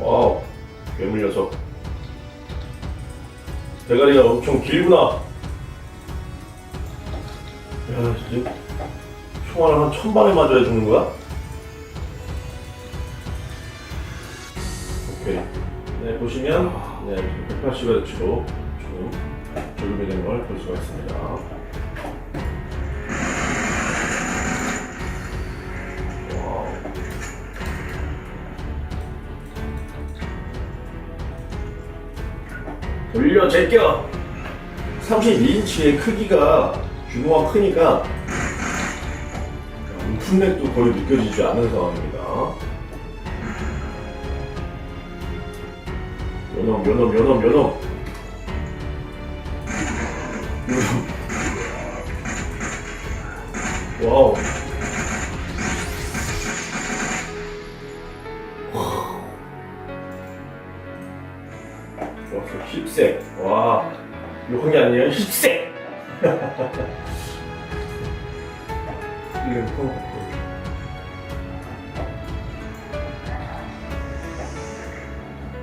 와우, 괴물 녀석. 대가리가 엄청 길구나. 야, 이제 총알을 한 천발에 맞아야 죽는 거야? 오케이. 네, 보시면, 네, 180Hz로 좀 조금이 된걸 볼 수가 있습니다. 돌려 제껴 32인치의 크기가 규모가 크니까 품맥도 거의 느껴지지 않는 상황입니다. 연엄 연엄 연엄. 연엄. 와우 역시 힙색. 와, 욕한 게 아니에요. 힙색. 통.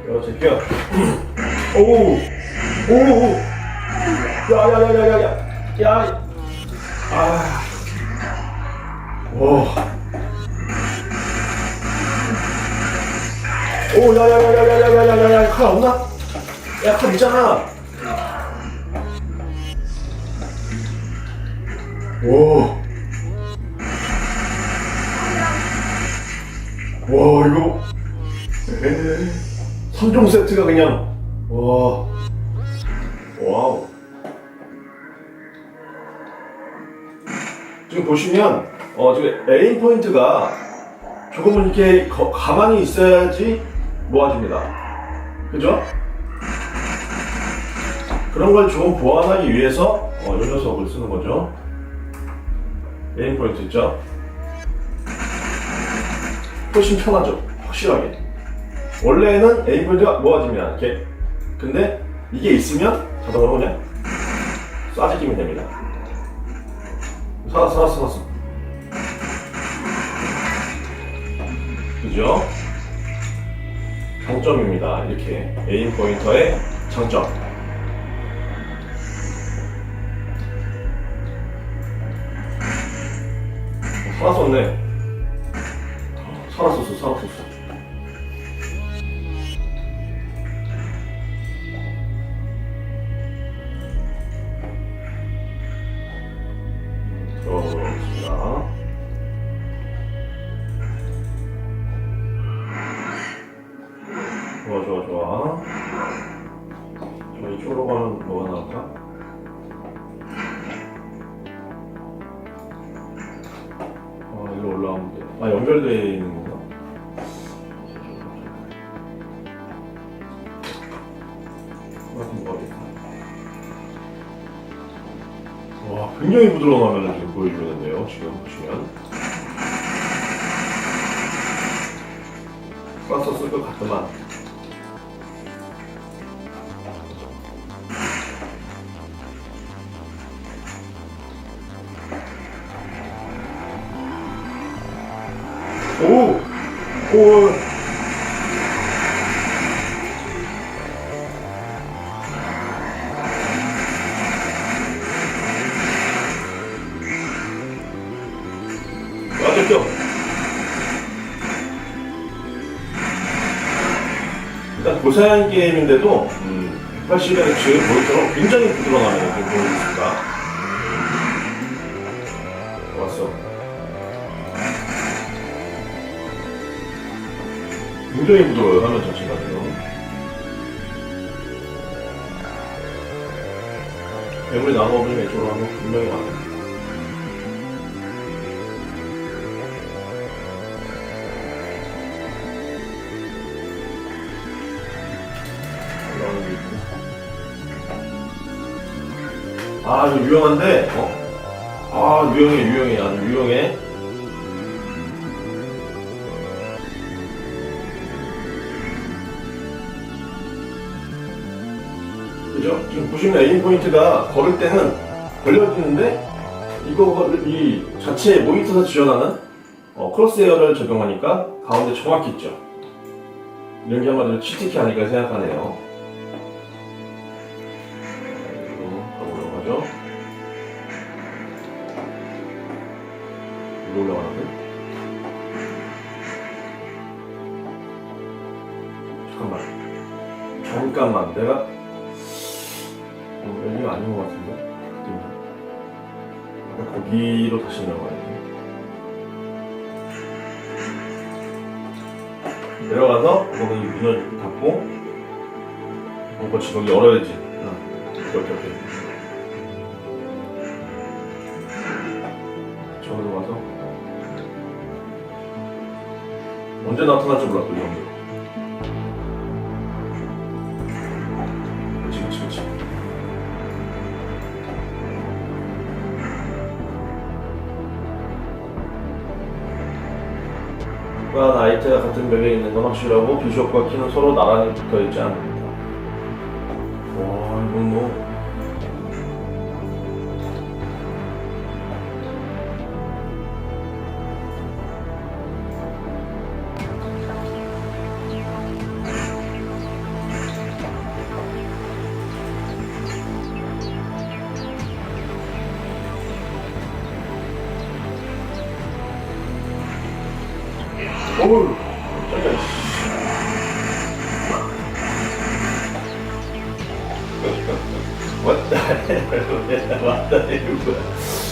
야, 제끼야. 오우, 오우, 야, 야, 야, 야, 야, 야, 야, 아, 오, 오, 야, 야, 야, 야, 야, 야, 야, 야, 야, 칼 없나? 야, 칼 있잖아. 오. 와, 이거. 에이, 3종 세트가 그냥. 와. 와우. 지금 보시면, 어, 지금 에임 포인트가 조금은 이렇게 거- 가만히 있어야지 모아집니다. 그죠? 그런 걸 좀 보완하기 위해서 어, 이 녀석을 쓰는 거죠. 메인 포인트 있죠? 훨씬 편하죠. 확실하게. 원래는 에임 포인트가 모아집니다. 이렇게. 근데 이게 있으면 자동으로 그냥 쏴지기면 됩니다. 살았어, 살았어. 그죠? 장점입니다. 이렇게 에임 포인터의 장점. 살았었네. 살았었어, 살았었어. 들어보겠습니다. 좋아, 좋아, 좋아. 저 이쪽으로 가면 뭐가 나올까? 아, 연결되어 있는 건가? 하여튼 뭐하겠다. 와, 굉장히 부드러운 화면을 지금 보여주는데요. 지금 보시면. 쐈었을 것 같더만. 오! 맞았죠? 일단 고사양 게임인데도 음, 180Hz 모니터로 굉장히 보여주고 있습니다. 굉장히 부드러워요, 화면 자체가 지금. 괴물이 나무업을 이쪽으로 하면 분명히 많아요. 아, 이거 유용한데, 어? 아, 유용해, 유용해, 아주 유용해. 그죠? 지금 보시면 에임 포인트가 걸을 때는 걸려지는데 이거 이 자체 모니터에서 지원하는 어, 크로스에어를 적용하니까 가운데 정확히 있죠. 이런 게 한마디로 치트키 아닐까 생각하네요. 바로 올라가죠. 이거 올라가는데? 잠깐만. 잠깐만. 내가 어, 여기가 아닌 것 같은데? 거기로 다시 내려가야지. 내려가서 거기 문을 닫고 어, 그렇지 거기 열어야지 응. 오케이 오케이 저기로 가서 언제 나타날지 몰라 또 이런 게 과 나이트가 같은 벽에 있는 건 확실하고 비숍과 키는 서로 나란히 붙어 있지 않습니다. 와 이건 뭐 어우 깜짝이야 씨. 왔다 왔다 이거 뭐야